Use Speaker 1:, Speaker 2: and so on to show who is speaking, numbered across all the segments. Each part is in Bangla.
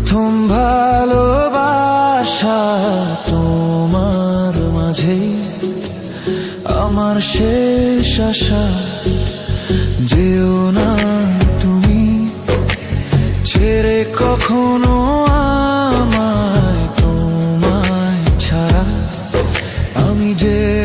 Speaker 1: প্রথম ভালোবাসা তোমার মাঝে, আমার শেষ আশা। যেও না তুমি, ছেড়ে কখনো আমায়, তোমায় ছাড়া আমি যে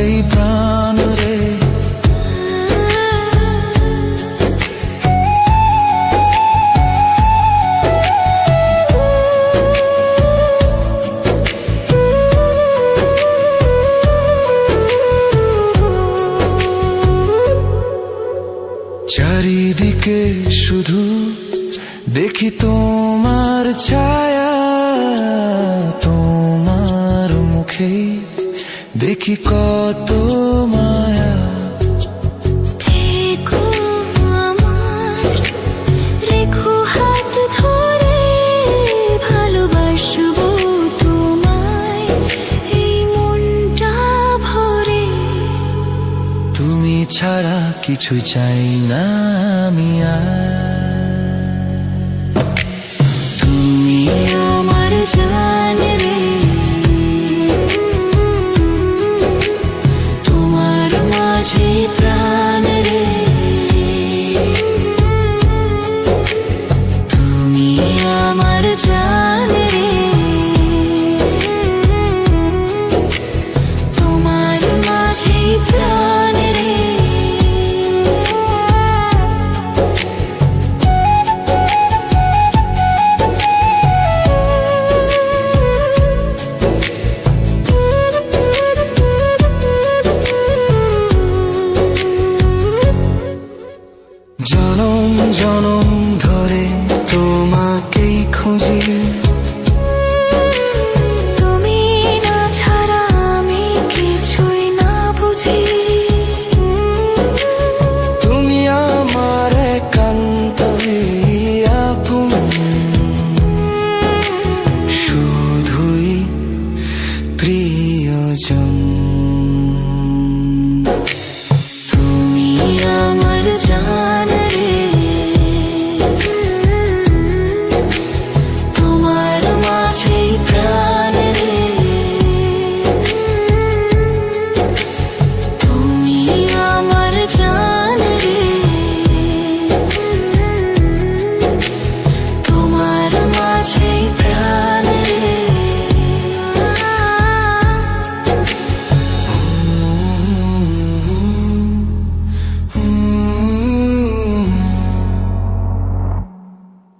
Speaker 1: মাঝেই প্রাণ রে চারিদিকে শুধু দেখি তোমার ছায়া তোমার মুখে দেখি কত মায়া। ছাড়া কিছু চাই না আমি আর। deep